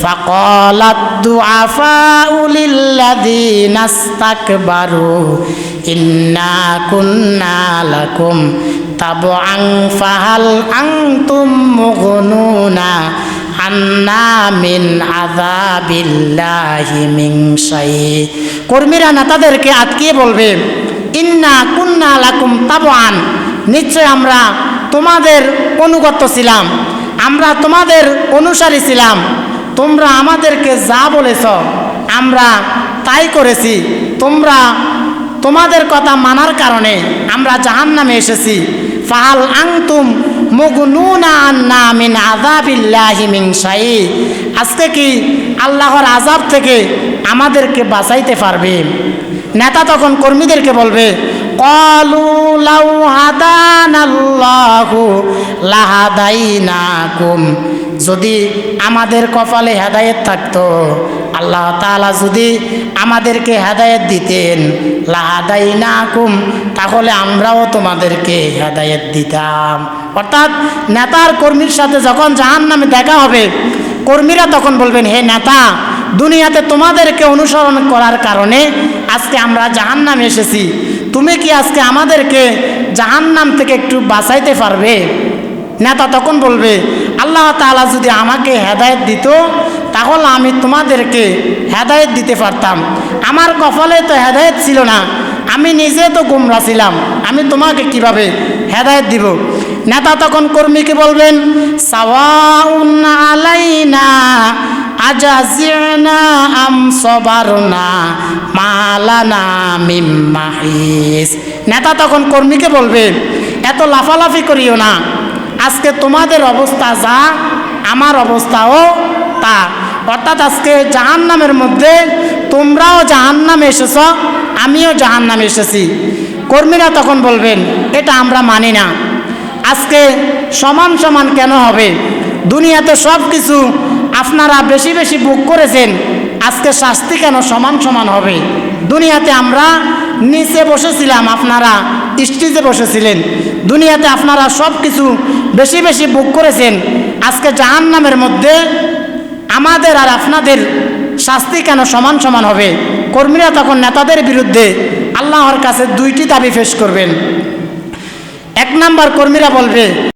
فقال الضعفاء للذين استكبروا إنا كنا لكم تبعا فهل أنتم مغنون عنا من عذاب الله من شيء কর্মীরা নেতাদেরকে আটকিয়ে বলবে ইন্না কুন্না লাকুম তাবআন নিশ্চয় আমরা তোমাদের অনুগত ছিলাম আমরা তোমাদের অনুসারী ছিলাম তোমরা আমাদেরকে যা বলেছ, আমরা তাই করেছি। তোমরা তোমাদের কথা মানার কারণে আমরা জাহান নামে এসেছি। ফাহাল আংতুম আজকে কি আল্লাহর আজাব থেকে আমাদেরকে বাঁচাইতে পারবে? নেতা তখন কর্মীদেরকে বলবে কলু লাউ হাদানাল্লাহু লাহাদাইনাকুম যদি আমাদের কপালে হেদায়েত থাকতো, আল্লাহ তাআলা যদি আমাদেরকে হেদায়েত দিতেন লাহাদাই না কুম তাহলে আমরাও তোমাদেরকে হেদায়েত দিতাম। অর্থাৎ নেতার কর্মীর সাথে যখন জাহান নামে দেখা হবে, কর্মীরা তখন বলবেন, হে নেতা, দুনিয়াতে তোমাদেরকে অনুসরণ করার কারণে আজকে আমরা জাহান নামে এসেছি। তুমি কি আজকে আমাদেরকে জাহান নাম থেকে একটু বাঁচাইতে পারবে? নেতা তখন বলবে, আল্লাহ তাআলা যদি আমাকে হেদায়েত দিত, তাহলে আমি তোমাদেরকে হেদায়েত দিতে পারতাম। আমার কপালে তো হেদায়েত ছিল না, আমি নিজে তো গুমরা ছিলাম, আমি তোমাকে কীভাবে হেদায়েত দিব? নেতা তখন কর্মীকে বলবেন, সাওয়াউন আলাইনা আজাজিনা আম সবারনা মালানা মিম মাহিস নেতা তখন কর্মীকে বলবে, এত লাফালাফি করিও না। আজকে তোমাদের অবস্থা যা, আমার অবস্থাও তা। অর্থাৎ আজকে জাহান নামের মধ্যে তোমরাও জাহান নামে এসেছ, আমিও জাহান নামে এসেছি। কর্মীরা তখন বলবেন, এটা আমরা মানি না। আজকে সমান সমান কেন হবে? দুনিয়াতে সব কিছু আপনারা বেশি বেশি বুক করেছেন, আজকে শাস্তি কেন সমান সমান হবে? দুনিয়াতে আমরা নিচে বসেছিলাম, আপনারা স্টেজে বসেছিলেন। দুনিয়াতে আপনারা সব কিছু বেশি বেশি বুক করেছেন, আজকে জাহান নামের মধ্যে আমাদের আর আপনাদের শাস্তি কেন সমান সমান হবে? কর্মীরা তখন নেতাদের বিরুদ্ধে আল্লাহর কাছে দুইটি দাবি পেশ করবেন। এক নাম্বার কর্মীরা বলবে